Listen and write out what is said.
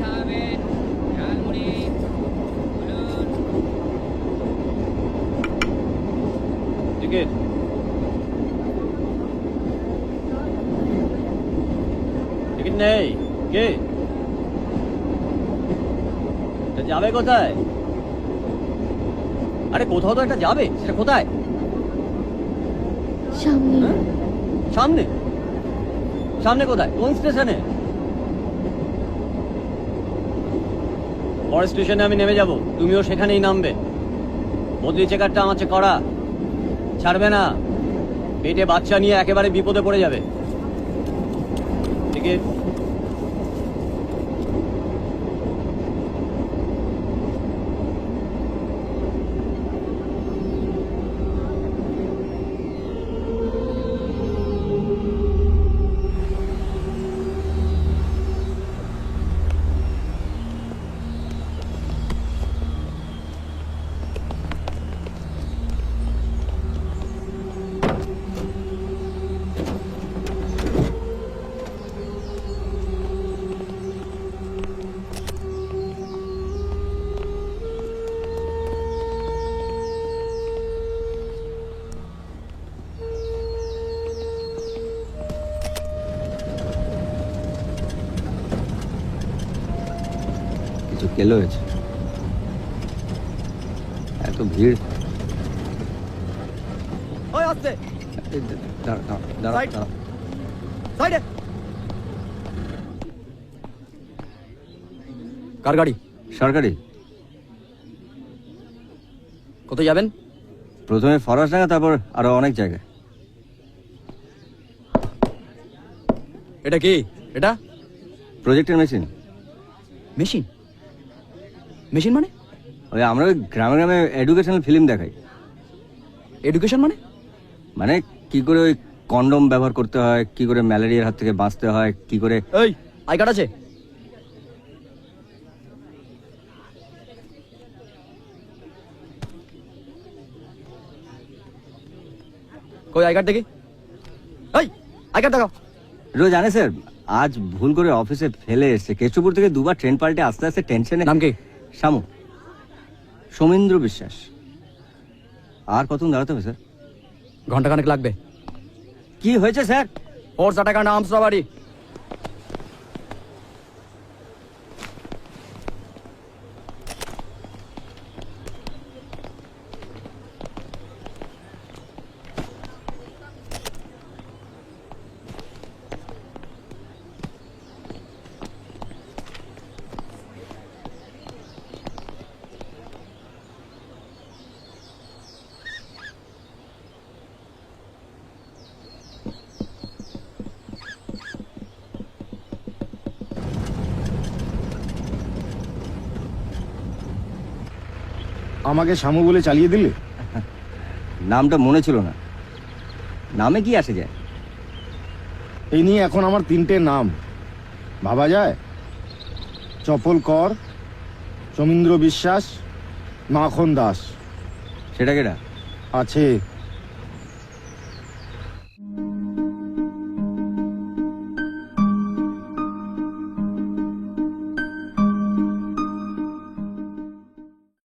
খাওয়াবেন ঝালমুড়ি বলুন ticket ticket নেই কে যাবে কোথায়? আরে কোথাও তো একটা যাবে সেটা কোথায়? সামনে। হ্যাঁ? সামনে? সামনে কোথায়? কোন স্টেশনে? পরের স্টেশনে আমি নেমে যাব। তুমিও সেখানেই নামবে। বদলি চেকারটা আমার করা ছাড়বে না। পেটে বাচ্চা নিয়ে একেবারে বিপদে পড়ে যাবে। টিকিট কেলো হয়েছে। এত ভিড়। কার গাড়ি? সরকারি। কোথায় যাবেন? প্রথমে ফরাসডাঙ্গা তারপর আরও অনেক জায়গায়। এটা কি? এটা? প্রজেক্টের মেশিন মেশিন মেশিন মানে? ওই আমরা গ্রামে গ্রামে এডুকেশনাল ফিল্ম দেখাই। এডুকেশন মানে? মানে কি করে ওই কন্ডম ব্যবহার করতে হয় কি করে ম্যালেরিয়ার হাত থেকে বাঁচতে হয় কি করে এই আই কার্ড আছে? কই আই কার্ড দেখি? এই আই কার্ড দেখাও। রোজ জানে স্যার আজ ভুল করে অফিসে ফেলে এসেছে। কেষ্টপুর থেকে দুবার ট্রেন পাল্টে আস্তে আস্তে টেনশনে নাম কি? শামু সৌমেন্দ্র বিশ্বাস। আর কতক্ষণ দাঁড়াতে হবে স্যার? ঘণ্টা খানেক লাগবে। কি হয়েছে স্যার? ওর অ্যাটাক অ্যান্ড আমাকে শামু বলে চালিয়ে দিলে? নামটা মনে ছিল না। নামে কি আসে যায়? এই নিয়ে এখন আমার তিনটে নাম। ভাবা যায়? চপল কর চমীন্দ্র বিশ্বাস মাখন দাস। সেটা কেটা আছে।